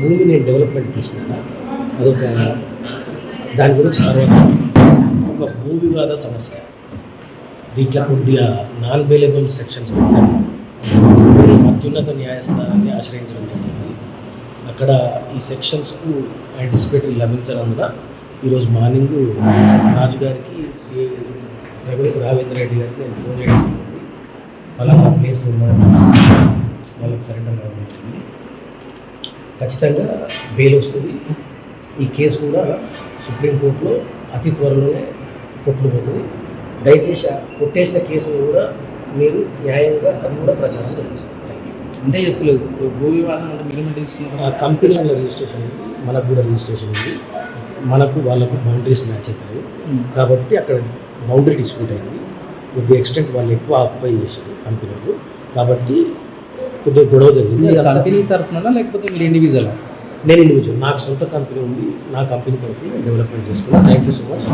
భూమి నేను డెవలప్మెంట్ తీసుకున్నా అదొక దాని గురించి తర్వాత ఒక భూ వివాద సమస్య. దీంట్లో కొద్దిగా నాన్ అవైలబుల్ సెక్షన్స్ అత్యున్నత న్యాయస్థానాన్ని ఆశ్రయించడం జరిగింది. అక్కడ ఈ సెక్షన్స్కు యాంటిసిపేటరీ లభించనందున ఈరోజు మార్నింగ్ రాజు గారికి సి రఘు రావేంద్ర రెడ్డి గారికి నేను ఫోన్ చేయడం జరిగింది. పలానా ప్లేస్ ఉన్నాను వాళ్ళకి సరెండర్ కావడం జరిగింది. ఖచ్చితంగా బెయిల్ వస్తుంది. ఈ కేసు కూడా సుప్రీంకోర్టులో అతి త్వరలోనే కొట్లు పోతుంది. దయచేసి కొట్టేసిన కేసును కూడా మీరు న్యాయంగా అది కూడా ప్రచారం చేయండి అంటే అసలు భూ వివాదం అంటే తీసుకున్నారు? ఆ కంపెనీ వాళ్ళ రిజిస్ట్రేషన్ ఉంది. మనకు కూడా రిజిస్ట్రేషన్ ఉంది. మనకు వాళ్ళకు బౌండరీస్ మ్యాచ్ అవుతాయి కాబట్టి అక్కడ బౌండరీ డిస్ప్యూట్ అయింది. కొద్ది ఎక్స్టెంట్ వాళ్ళు ఎక్కువ ఆక్యుపై చేశారు కంపెనీలు. కాబట్టి కొద్దిగా గొడవ జరిగింది. కంపెనీ తరఫున లేకపోతే మీరు ఇండివిజువల్ నేను ఇండివిజువల్ నాకు సొంత కంపెనీ ఉంది. నా కంపెనీ తరఫున డెవలప్మెంట్ చేసుకున్నాను థ్యాంక్ యూ సో మచ్